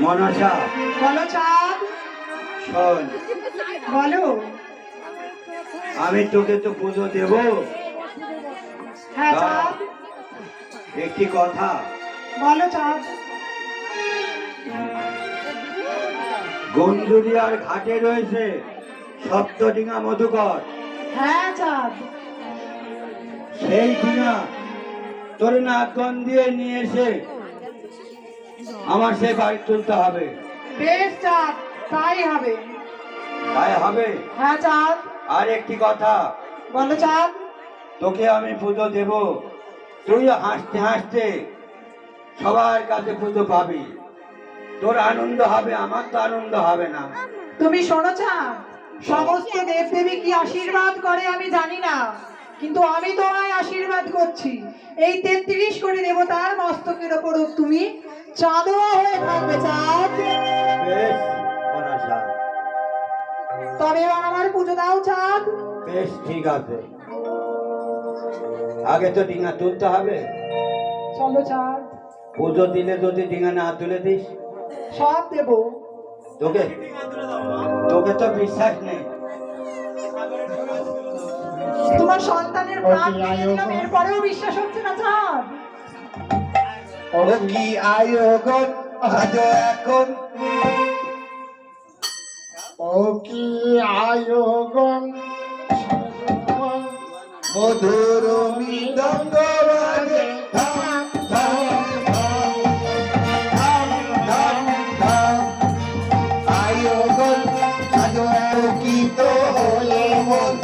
মনসা বলো চাঁদ। শোন। বলো। আমি তোকে তো পুজো দেব। হ্যাঁ চাঁদ। একটি কথা। বলো চাঁদ। গঞ্জুরিয়ার ঘাটে রয়েছে সপ্তডিঙা মধুকর। হ্যাঁ চাঁদ। সেই ডিঙা তোর নাকগন দিয়ে নিয়ে এসে আমার সেই বাড়ি তুলতে হবে। বেশ চাঁদ তাই হবে। তাই হবে? হ্যাঁ চাঁদ। আর একটি কথা। বলো চাঁদ। তোকে আমি পুজো দেব। তুই হাসতে হাসতে সবার কাছে পুজো পাবি। তোর আনন্দ হবে আমার তো আনন্দ হবে না। তুমি শোনো চাঁদ। সমস্ত দেবদেবী কি আশীর্বাদ করে আমি জানি না। কিন্তু আমি তোমায় আশীর্বাদ করছি। এই তেত্রিশ কোটি দেবতার মস্তকের ওপর তুমি চাঁদোয়া হয়ে থাকবে চাঁদ। তবে এবার আমার পুজো দাও চাঁদ। বেশ ঠিক আছে। আগে তো ডিঙা তুলতে হবে। চলো চাঁদ। পুজো দিলে যদি ডিঙা না তুলে দিস? সব দেবো। তোকে? তোকে তো বিশ্বাস নেই। তোমার সন্তানের প্রাণ নিয়ে নিলাম এরপরেও বিশ্বাস হচ্ছে না চাঁদ। কি আয়োগন আজ এখন। ও কি আয়োগন মধুর মৃদঙ্গ বাজে আয়োগন আজ আলোকিত হয়ে মন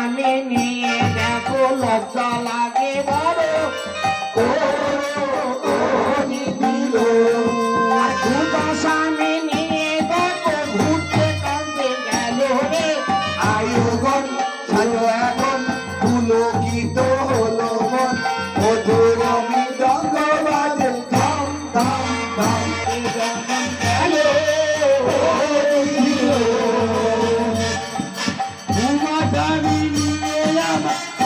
শানে নিয়ে দেখো লজ্জা লাগে বড়। আমার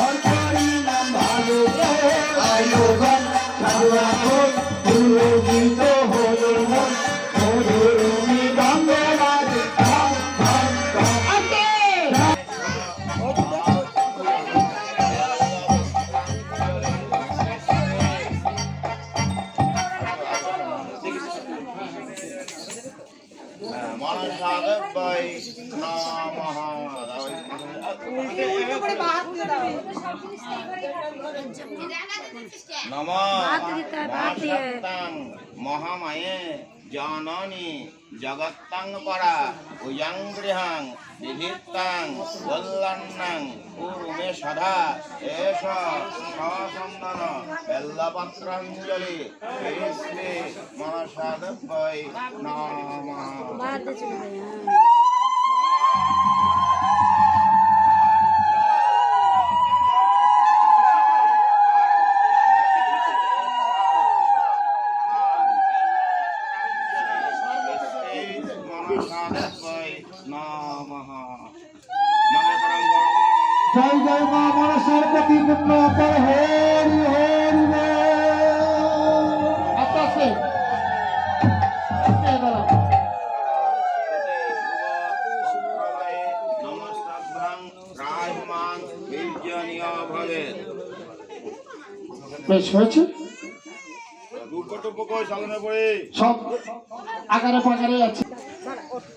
মহামায়ে জননী জগত্তাং পরা উয়ং গৃহাং বিধিত্তাং কল্যাণাং কুরুমে সদা এষ সচন্দন বেল্লপত্রাঞ্জলি শ্রী মনসাদব্বৈ নমঃ জয় জয় মা মনসার প্রতি পূর্ণ অপর হরি হরি আস্তে আস্তে। আস্তে দাঁড়া বেশ হয়েছে? সব আকারে পাকারে আছে।